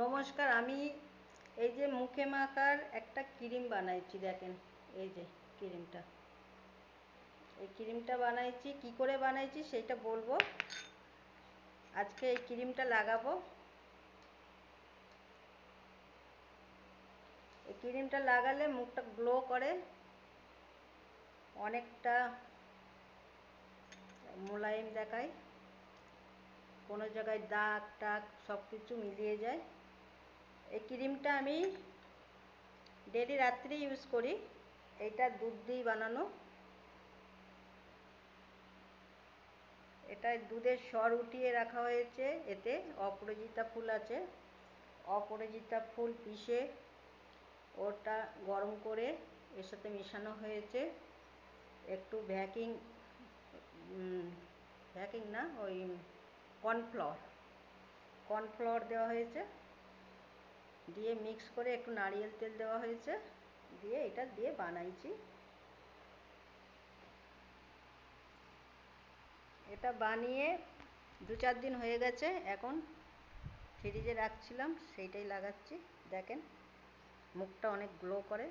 নমস্কার, আমি এই যে মুখে মাখার একটা ক্রিম বানাইছি, দেখেন, এই যে ক্রিমটা। এই ক্রিমটা বানাইছি, কি করে বানাইছি সেইটা বলব। আজকে এই ক্রিমটা লাগাবো। এই ক্রিমটা লাগালে মুখটা গ্লো করে, অনেকটা মোলায়েম দেখায়, কোনো জায়গায় দাগ টাগ সব কিছু মিলিয়ে যায়। এই ক্রিমটা আমি ডেলি রাত্রি ইউজ করি। এটা দুধ দিয়ে বানানো। এটা দুধের স্বর উঠিয়ে রাখা হয়েছে। এতে অপরাজিতা ফুল আছে। অপরাজিতা ফুল পিষে ওটা গরম করে এর সাথে মেশানো হয়েছে। একটু ভ্যাকিং ভ্যাকিং না, ওই কর্নফ্লাওয়ার কর্নফ্লাওয়ার দেওয়া হয়েছে। দিয়ে মিক্স করে একটু নারিয়েল তেল দেওয়া হয়েছে। দিয়ে এটা দিয়ে বানাইছি। এটা বানিয়ে দু চার দিন হয়ে গেছে, এখন ফ্রিজে রাখছিলাম, সেইটাই লাগাচ্ছি। দেখেন, মুখটা অনেক গ্লো করে।